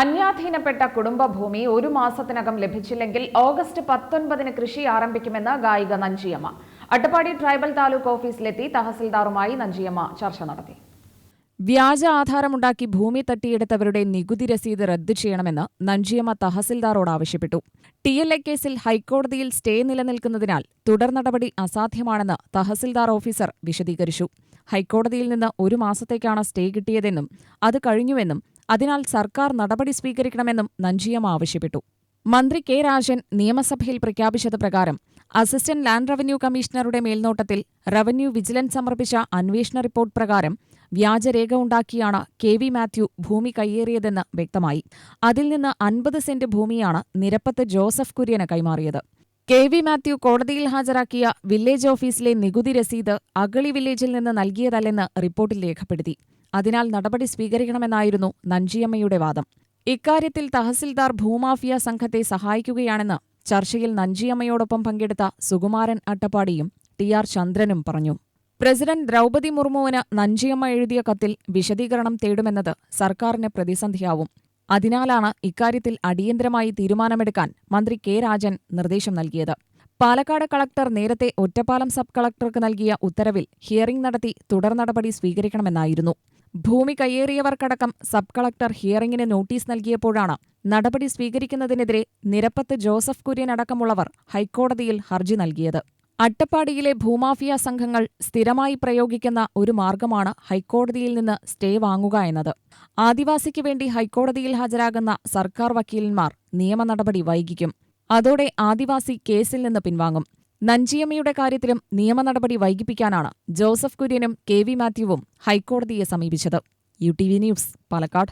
അന്യാധീനപ്പെട്ട കുടുംബഭൂമി ഒരു മാസത്തിനകം ലഭിച്ചില്ലെങ്കിൽ ഓഗസ്റ്റ് പത്തൊൻപതിന് കൃഷി ആരംഭിക്കുമെന്ന് ഗായിക നഞ്ചിയമ്മ. അട്ടപ്പാടി ട്രൈബൽ താലൂക്ക് ഓഫീസിലെത്തി തഹസിൽദാറുമായി നഞ്ചിയമ്മ ചർച്ച നടത്തി. വ്യാജ ആധാരമുണ്ടാക്കി ഭൂമി തട്ടിയെടുത്തവരുടെ നികുതി രസീത് റദ്ദു ചെയ്യണമെന്ന് നഞ്ചിയമ്മ തഹസിൽദാറോട് ആവശ്യപ്പെട്ടു. ടി എൽ എ കേസിൽ ഹൈക്കോടതിയിൽ സ്റ്റേ നിലനിൽക്കുന്നതിനാൽ തുടർ നടപടി അസാധ്യമാണെന്ന് തഹസിൽദാർ ഓഫീസർ വിശദീകരിച്ചു. ഹൈക്കോടതിയിൽ നിന്ന് ഒരു മാസത്തേക്കാണ് സ്റ്റേ കിട്ടിയതെന്നും അത് കഴിഞ്ഞുവെന്നും അതിനാൽ സർക്കാർ നടപടി സ്വീകരിക്കണമെന്നും നഞ്ചിയമ്മ ആവശ്യപ്പെട്ടു. മന്ത്രി കെ രാജൻ നിയമസഭയിൽ പ്രഖ്യാപിച്ചത് പ്രകാരം അസിസ്റ്റന്റ് ലാൻഡ് റവന്യൂ കമ്മീഷണറുടെ മേൽനോട്ടത്തിൽ റവന്യൂ വിജിലൻസ് സമർപ്പിച്ച അന്വേഷണ റിപ്പോർട്ട് പ്രകാരം വ്യാജരേഖ ഉണ്ടാക്കിയാണ് കെ വി മാത്യു ഭൂമി കയ്യേറിയതെന്ന് വ്യക്തമായി. അതിൽ നിന്ന് അൻപത് സെന്റ് ഭൂമിയാണ് നിരപ്പത്ത് ജോസഫ് കുര്യന് കൈമാറിയത്. കെ വി മാത്യു കോടതിയിൽ ഹാജരാക്കിയ വില്ലേജ് ഓഫീസിലെ നികുതി രസീത് അഗളി വില്ലേജിൽ നിന്ന് നൽകിയതല്ലെന്ന് റിപ്പോർട്ടിൽ രേഖപ്പെടുത്തി. അതിനാൽ നടപടി സ്വീകരിക്കണമെന്നായിരുന്നു നഞ്ചിയമ്മയുടെ വാദം. ഇക്കാര്യത്തിൽ തഹസിൽദാർ ഭൂമാഫിയ സംഘത്തെ സഹായിക്കുകയാണെന്ന് ചർച്ചയിൽ നഞ്ചിയമ്മയോടൊപ്പം പങ്കെടുത്ത സുകുമാരൻ അട്ടപ്പാടിയും ടി ആർ ചന്ദ്രനും പറഞ്ഞു. പ്രസിഡന്റ് ദ്രൗപതി മുർമുവിന് നഞ്ചിയമ്മ എഴുതിയ കത്തിൽ വിശദീകരണം തേടുമെന്നത് സർക്കാരിന് പ്രതിസന്ധിയാവും. അതിനാലാണ് ഇക്കാര്യത്തിൽ അടിയന്തരമായി തീരുമാനമെടുക്കാൻ മന്ത്രി കെ രാജൻ നിർദ്ദേശം നൽകിയത്. പാലക്കാട് കളക്ടർ നേരത്തെ ഒറ്റപ്പാലം സബ് കളക്ടർക്ക് നൽകിയ ഉത്തരവിൽ ഹിയറിംഗ് നടത്തി തുടർ നടപടി സ്വീകരിക്കണമെന്നായിരുന്നു. ഭൂമി കയ്യേറിയവർക്കടക്കം സബ് കളക്ടർ ഹിയറിംഗിന് നോട്ടീസ് നൽകിയപ്പോഴാണ് നടപടി സ്വീകരിക്കുന്നതിനെതിരെ നിരപ്പത്ത് ജോസഫ് കുര്യൻ അടക്കമുള്ളവർ ഹൈക്കോടതിയിൽ ഹർജി നൽകിയത്. അട്ടപ്പാടിയിലെ ഭൂമാഫിയ സംഘങ്ങൾ സ്ഥിരമായി പ്രയോഗിക്കുന്ന ഒരു മാർഗമാണ് ഹൈക്കോടതിയിൽ നിന്ന് സ്റ്റേ വാങ്ങുക എന്നത്. ആദിവാസിക്ക് വേണ്ടി ഹൈക്കോടതിയിൽ ഹാജരാകുന്ന സർക്കാർ വക്കീലന്മാർ നിയമ നടപടി വൈകിക്കും. അതോടെ ആദിവാസി കേസിൽ നിന്ന് പിൻവാങ്ങും. നഞ്ചിയമ്മയുടെ കാര്യത്തിലും നിയമ നടപടി വൈകിപ്പിക്കാനാണ് ജോസഫ് കുര്യനും കെ വി മാത്യുവും ഹൈക്കോടതിയെ സമീപിച്ചത്. U T V news Palakkad.